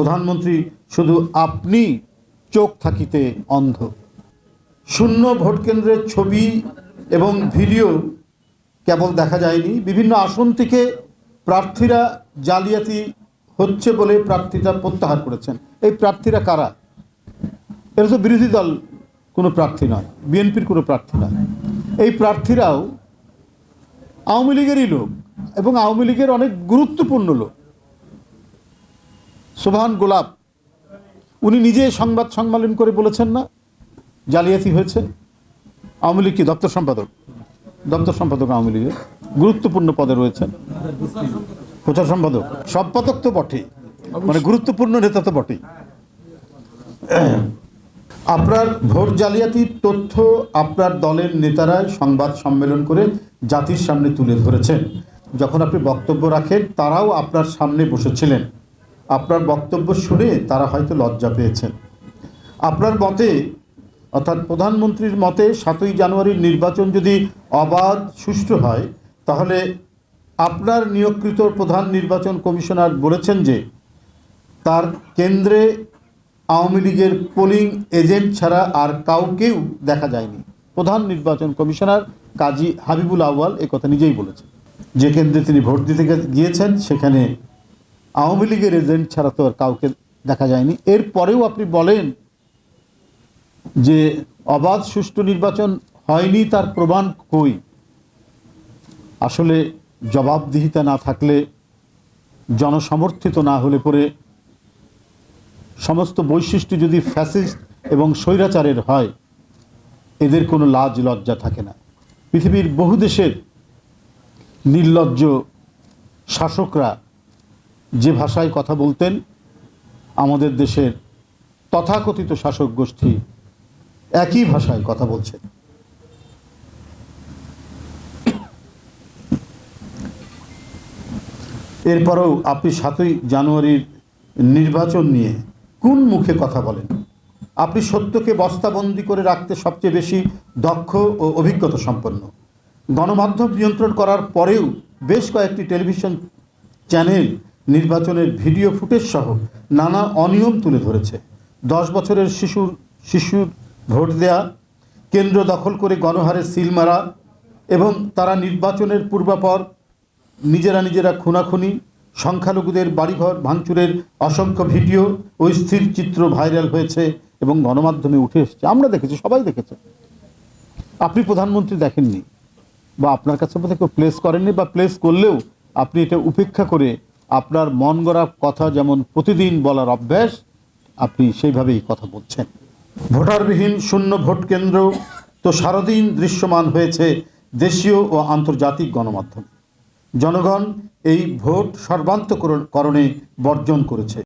প্রধানমন্ত্রী, শুধু আপনি চোখ থাকিতে অন্ধ। শূন্য ভোট কেন্দ্রের ছবি এবং ভিডিও কেবল দেখা যায়নি। বিভিন্ন আসন থেকে প্রার্থীরা জালিয়াতি হচ্ছে বলে প্রার্থীরা প্রত্যাহার করেছেন। এই প্রার্থীরা কারা? এরা তো বিরোধী দল, কোনো প্রার্থী নয়, বিএনপির কোনো প্রার্থী নয়। এই প্রার্থীরাও আওয়ামী লীগেরই লোক এবং আওয়ামী লীগের অনেক গুরুত্বপূর্ণ লোক। সোভান গোলাপ, উনি নিজে সংবাদ সম্মেলন করে বলেছেন না? জালিয়াতি হয়েছে। আওয়ামী লীগ কি দপ্তর সম্পাদক? দপ্তর সম্পাদক আওয়ামী লীগের। গুরুত্বপূর্ণ পদে রয়েছেন। প্রচার সম্পাদক। সম্পাদক তো বটেই। মানে গুরুত্বপূর্ণ নেতা তো বটেই। আপনার ভোট জালিয়াতির তথ্য আপনার দলের নেতারাই সংবাদ সম্মেলন করে জাতির সামনে তুলে ধরেছেন। যখন আপনি বক্তব্য রাখেন, তারাও আপনার সামনে বসেছিলেন। আপনার বক্তব্য শুনে তারা হয়তো লজ্জা পেয়েছেন। আপনার মতে, অর্থাৎ প্রধানমন্ত্রীর মতে, সাতই জানুয়ারির নির্বাচন যদি অবাধ, সুষ্ঠু হয়, তাহলে আপনার নিয়োগকৃত প্রধান নির্বাচন কমিশনার বলেছেন যে, তার কেন্দ্রে আওয়ামী লীগের পোলিং এজেন্ট ছাড়া আর কাউকেও দেখা যায়নি। প্রধান নির্বাচন কমিশনার কাজী হাবিবুল আউয়াল এ কথা নিজেই বলেছেন। যে কেন্দ্রে তিনি ভোট দিতে গিয়েছেন, সেখানে আওয়ামী লীগের এজেন্ট ছাড়া তো আর কাউকে দেখা যায়নি। এরপরেও আপনি বলেন যে অবাধ সুষ্ঠু নির্বাচন হয়নি, তার প্রমাণ কই? আসলে জবাবদিহিতা না থাকলে, জনসমর্থিত না হলে পরে সমস্ত বৈশিষ্ট্য যদি ফ্যাসিস্ট এবং স্বৈরাচারের হয়, এদের কোনো লাজ লজ্জা থাকে না। পৃথিবীর বহু দেশের নির্লজ্জ শাসকরা যে ভাষায় কথা বলতেন, আমাদের দেশের তথাকথিত শাসক গোষ্ঠী একই ভাষায় কথা বলছে এরপরেও আপনি সাতই জানুয়ারির নির্বাচন নিয়ে কোন মুখে কথা বলেন? আপনি সত্যকে বস্তাবন্দি করে রাখতে সবচেয়ে বেশি দক্ষ ও অভিজ্ঞতা সম্পন্ন। গণমাধ্যম নিয়ন্ত্রণ করার পরেও বেশ কয়েকটি টেলিভিশন চ্যানেল নির্বাচনের ভিডিও ফুটেজ সহ নানা অনিয়ম তুলে ধরেছে। দশ বছরের শিশুর শিশুর ভোট দেয়া, কেন্দ্র দখল করে গণহারে সিল মারা এবং তারা নির্বাচনের পূর্বাপর, নিজেরা নিজেরা খুনাখুনি, সংখ্যালঘুদের বাড়িঘর ভাঙচুরের অসংখ্য ভিডিও ও স্থির চিত্র ভাইরাল হয়েছে এবং গণমাধ্যমে উঠে এসেছে। আমরা দেখেছি, সবাই দেখেছে। আপনি প্রধানমন্ত্রী দেখেননি বা আপনার কাছে বোধহয় কেউ প্লেস করেননি বা প্লেস করলেও আপনি এটা উপেক্ষা করে আপনার মন গড়া কথা যেমন প্রতিদিন বলার অভ্যাস, আপনি সেইভাবেই কথা বলছেন। ভোটারবিহীন শূন্য ভোট কেন্দ্র তো সারাদিন দৃশ্যমান হয়েছে দেশীয় ও আন্তর্জাতিক গণমাধ্যম। জনগণ এই ভোট সর্বান্তকরণে বর্জন করেছে।